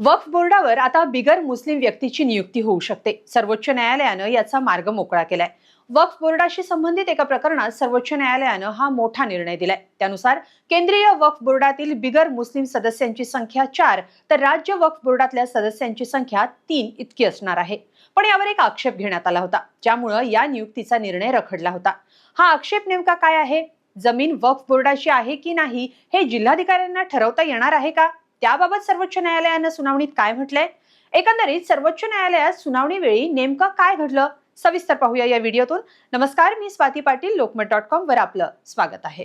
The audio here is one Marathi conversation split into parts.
वक्फ बोर्डावर आता बिगर मुस्लिम व्यक्तीची नियुक्ती होऊ शकते. सर्वोच्च न्यायालयानं याचा मार्ग मोकळा केलाय. वक्फ बोर्डाशी संबंधित एका प्रकरणात सर्वोच्च न्यायालयानं हा मोठा निर्णय दिलाय. त्यानुसार केंद्रीय वक्फ बोर्डातील बिगर मुस्लिम सदस्यांची संख्या चार तर राज्य वक्फ बोर्डातल्या सदस्यांची संख्या तीन इतकी असणार आहे. पण यावर एक आक्षेप घेण्यात आला होता ज्यामुळं या नियुक्तीचा निर्णय रखडला होता. हा आक्षेप नेमका काय आहे? जमीन वक्फ बोर्डाची आहे की नाही हे जिल्हाधिकाऱ्यांना ठरवता येणार आहे का? त्याबाबत सर्वोच्च न्यायालयानं सुनावणीत काय म्हटलंय? एकंदरीत सर्वोच्च न्यायालयात सुनावणी वेळी नेमकं काय घडलं? सविस्तर पाहूया या व्हिडिओतून. नमस्कार मी स्वाती पाटील लोकमत डॉट कॉम वर आपलं स्वागत आहे.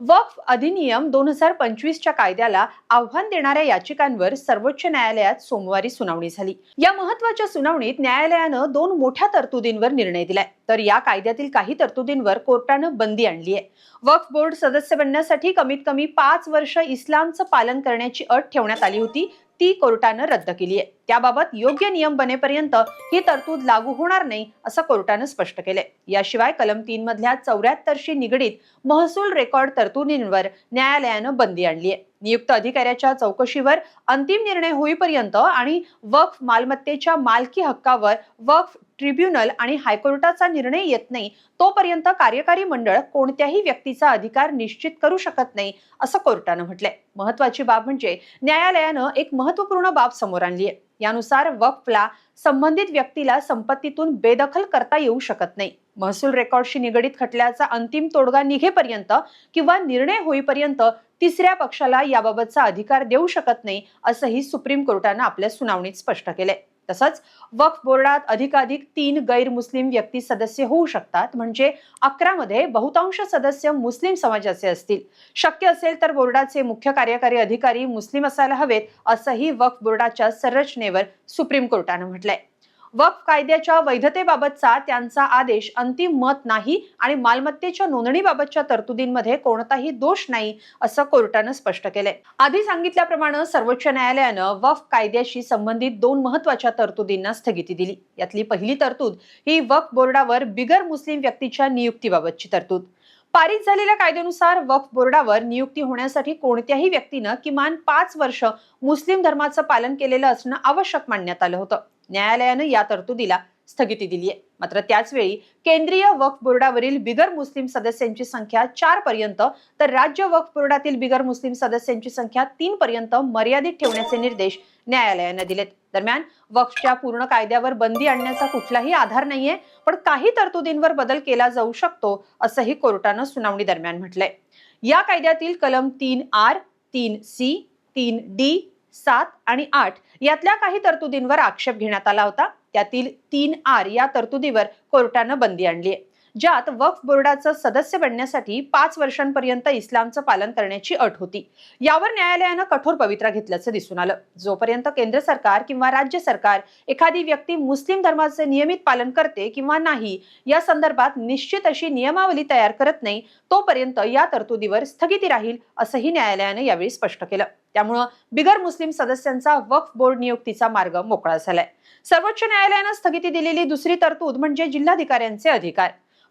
वक्फ अधिनियम दोन हजार पंचवीसच्या कायद्याला आव्हान देणाऱ्या याचिकांवर सर्वोच्च न्यायालयात सोमवारी सुनावणी झाली. या महत्त्वाच्या सुनावणीत न्यायालयानं दोन मोठ्या तरतुदींवर निर्णय दिलाय. तर या कायद्यातील काही तरतुदींवर कोर्टानं बंदी आणली आहे. वक्फ बोर्ड सदस्य बनण्यासाठी कमीत कमी पाच वर्ष इस्लामचं पालन करण्याची अट ठेवण्यात आली होती. ती कोर्टानं रद्द केली आहे. त्याबाबत योग्य नियम बनेपर्यंत ही तरतूद लागू होणार नाही असं कोर्टानं स्पष्ट केलंय. याशिवाय कलम तीन मधल्या चौऱ्याहत्तरशी निगडीत महसूल रेकॉर्ड तरतुदींवर न्यायालयानं बंदी आणली आहे. नियुक्त अधिकाऱ्याच्या चौकशीवर अंतिम निर्णय होईपर्यंत आणि वक्फ मालमत्तेच्या मालकी हक्कावर वक्फ ट्रिब्युनल आणि हायकोर्टाचा निर्णय येत नाही तोपर्यंत कार्यकारी मंडळ कोणत्याही व्यक्तीचा अधिकार निश्चित करू शकत नाही असं कोर्टानं म्हटलंय. महत्वाची बाब म्हणजे न्यायालयानं एक महत्त्वपूर्ण बाब समोर आणली आहे यानुसार वक्फला संबंधित व्यक्तीला संपत्तीतून बेदखल करता येऊ शकत नाही. महसूल रेकॉर्डशी निगडीत खटल्याचा अंतिम तोडगा निघेपर्यंत किंवा निर्णय होईपर्यंत तिसऱ्या पक्षाला याबाबतचा अधिकार देऊ शकत नाही असंही सुप्रीम कोर्टानं आपल्या सुनावणीत स्पष्ट केलंय. तसंच वक्फ बोर्डात अधिकाधिक तीन गैरमुस्लिम व्यक्ती सदस्य होऊ शकतात म्हणजे अकरामध्ये बहुतांश सदस्य मुस्लिम समाजाचे असतील. शक्य असेल तर बोर्डाचे मुख्य कार्यकारी अधिकारी मुस्लिम असायला हवेत असंही वक्फ बोर्डाच्या संरचनेवर सुप्रीम कोर्टानं म्हटलंय. वक्फ कायद्याच्या वैधतेबाबतचा त्यांचा आदेश अंतिम मत नाही आणि मालमत्तेच्या नोंदणीबाबतच्या तरतुदींमध्ये कोणताही दोष नाही असं कोर्टानं स्पष्ट केलंय. आधी सांगितल्याप्रमाणे सर्वोच्च न्यायालयानं वक्फ कायद्याशी संबंधित दोन महत्त्वाच्या तरतुदींना स्थगिती दिली. यातली पहिली तरतूद ही वक्फ बोर्डावर बिगर मुस्लिम व्यक्तीच्या नियुक्तीबाबतची तरतूद. पारित झालेल्या कायद्यानुसार वक्फ बोर्डावर नियुक्ती होण्यासाठी कोणत्याही व्यक्तीनं किमान पाच वर्ष मुस्लिम धर्माचं पालन केलेलं असणं आवश्यक मानण्यात आलं होतं. न्यायालयानं या तरतुदीला स्थगिती दिली आहे. मात्र त्याचवेळी केंद्रीय वक्फ बोर्डावरील बिगर मुस्लिम सदस्यांची संख्या चार पर्यंत तर राज्य वक्फ बोर्डातील बिगर मुस्लिम सदस्यांची संख्या तीन पर्यंत मर्यादित ठेवण्याचे निर्देश न्यायालयानं दिलेत. दरम्यान वक्फच्या पूर्ण कायद्यावर बंदी आणण्याचा कुठलाही आधार नाहीये पण काही तरतुदींवर बदल केला जाऊ शकतो असंही कोर्टानं सुनावणी दरम्यान म्हटलंय. या कायद्यातील कलम तीन आर तीन सी तीन डी सात आणि आठ यातल्या काही तरतुदींवर आक्षेप घेण्यात आला होता. त्यातील तीन आर या तरतुदीवर कोर्टानं बंदी आणली आहे. ज्यात वक्फ बोर्डाचं सदस्य बनण्यासाठी पाच वर्षांपर्यंत इस्लामचं पालन करण्याची अट होती. यावर न्यायालयानं कठोर पवित्रा घेतल्याचं दिसून आलं. जोपर्यंत केंद्र सरकार किंवा राज्य सरकार एखादी व्यक्ती मुस्लिम धर्माचे नियमित पालन करते किंवा नाही या संदर्भात निश्चित अशी नियमावली तयार करत नाही तोपर्यंत या तरतुदीवर स्थगिती राहील असंही न्यायालयानं यावेळी स्पष्ट केलं. त्यामुळं बिगर मुस्लिम सदस्यांचा वक्फ बोर्ड नियुक्तीचा मार्ग मोकळा झालाय. सर्वोच्च न्यायालयानं स्थगिती दिलेली दुसरी तरतूद म्हणजे जिल्हाधिकाऱ्यांचे अधिकार.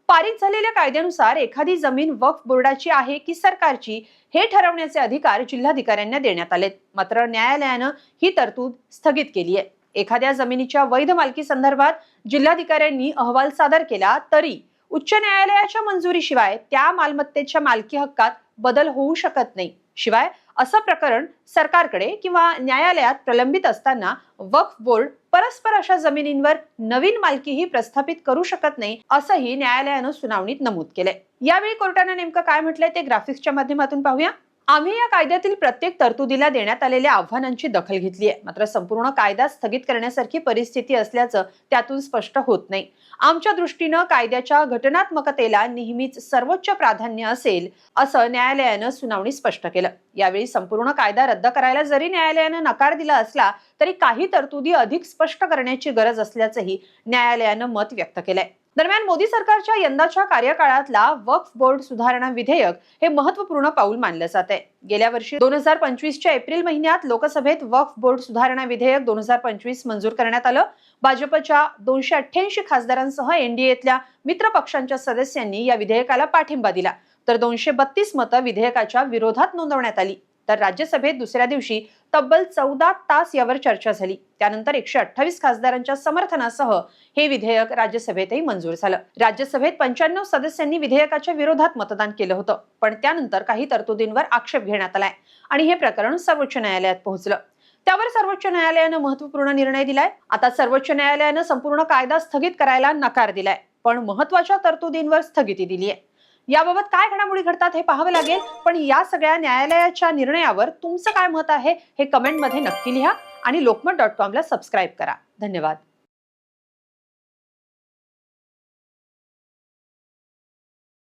पारित झालेल्या कायद्यानुसार एखादी जमीन वक्फ बोर्डाची आहे की सरकारची हे ठरवण्याचे अधिकार जिल्हाधिकाऱ्यांना देण्यात आलेत. मात्र न्यायालयानं ही तरतूद स्थगित केली आहे. एखाद्या जमिनीच्या वैध मालकी संदर्भात जिल्हाधिकाऱ्यांनी अहवाल सादर केला तरी उच्च न्यायालयाच्या मंजुरीशिवाय त्या मालमत्तेच्या मालकी हक्कात बदल होऊ शकत नाही. शिवाय असं प्रकरण सरकारकडे किंवा न्यायालयात प्रलंबित असताना वक्फ बोर्ड परस्पर अशा जमिनींवर नवीन मालकीही प्रस्थापित करू शकत नाही असंही न्यायालयानं सुनावणीत नमूद केलंय. यावेळी कोर्टानं नेमकं काय म्हटलंय ते ग्राफिक्सच्या माध्यमातून पाहूया. आम्ही या कायद्यातील प्रत्येक तरतुदीला देण्यात आलेल्या आव्हानांची दखल घेतली आहे. मात्र संपूर्ण कायदा स्थगित करण्यासारखी परिस्थिती असल्याचं त्यातून स्पष्ट होत नाही. आमच्या दृष्टीनं कायद्याच्या घटनात्मकतेला नेहमीच सर्वोच्च प्राधान्य असेल असं न्यायालयानं सुनावणी स्पष्ट केलं. यावेळी संपूर्ण कायदा रद्द करायला जरी न्यायालयानं नकार दिला असला तरी काही तरतुदी अधिक स्पष्ट करण्याची गरज असल्याचंही न्यायालयानं मत व्यक्त केलंय. दरम्यान मोदी सरकारच्या यंदाच्या कार्यकाळातला वक्फ बोर्ड सुधारणा विधेयक हे महत्त्वपूर्ण पाऊल मानलं जात आहे. गेल्या वर्षी दोन हजार पंचवीसच्या एप्रिल महिन्यात लोकसभेत वक्फ बोर्ड सुधारणा विधेयक दोन हजार पंचवीस मंजूर करण्यात आलं. भाजपच्या दोनशे अठ्ठ्याऐंशी खासदारांसह एनडीएतल्या मित्र पक्षांच्या सदस्यांनी या विधेयकाला पाठिंबा दिला. तर दोनशे बत्तीस मतं विधेयकाच्या विरोधात नोंदवण्यात आली. तर राज्यसभेत दुसऱ्या दिवशी तब्बल चौदा तास यावर चर्चा झाली. त्यानंतर एकशे अठ्ठावीस खासदारांच्या समर्थनासह हे विधेयक राज्यसभेतही मंजूर झालं. राज्यसभेत पंच्याण्णव सदस्यांनी विधेयकाच्या विरोधात मतदान केलं होतं पण त्यानंतर काही तरतुदींवर आक्षेप घेण्यात आलाय आणि हे प्रकरण सर्वोच्च न्यायालयात पोहोचलं. त्यावर सर्वोच्च न्यायालयानं महत्त्वपूर्ण निर्णय दिलाय. आता सर्वोच्च न्यायालयानं संपूर्ण कायदा स्थगित करायला नकार दिलाय पण महत्त्वाच्या तरतुदींवर स्थगिती दिली आहे याबाबत काय घडामोडी घडतात हे पाहावं लागेल. पण या सगळ्या न्यायालयाच्या निर्णयावर तुमचं काय मत आहे हे कमेंटमध्ये नक्की लिहा आणि लोकमत डॉट कॉमला सबस्क्राईब करा. धन्यवाद.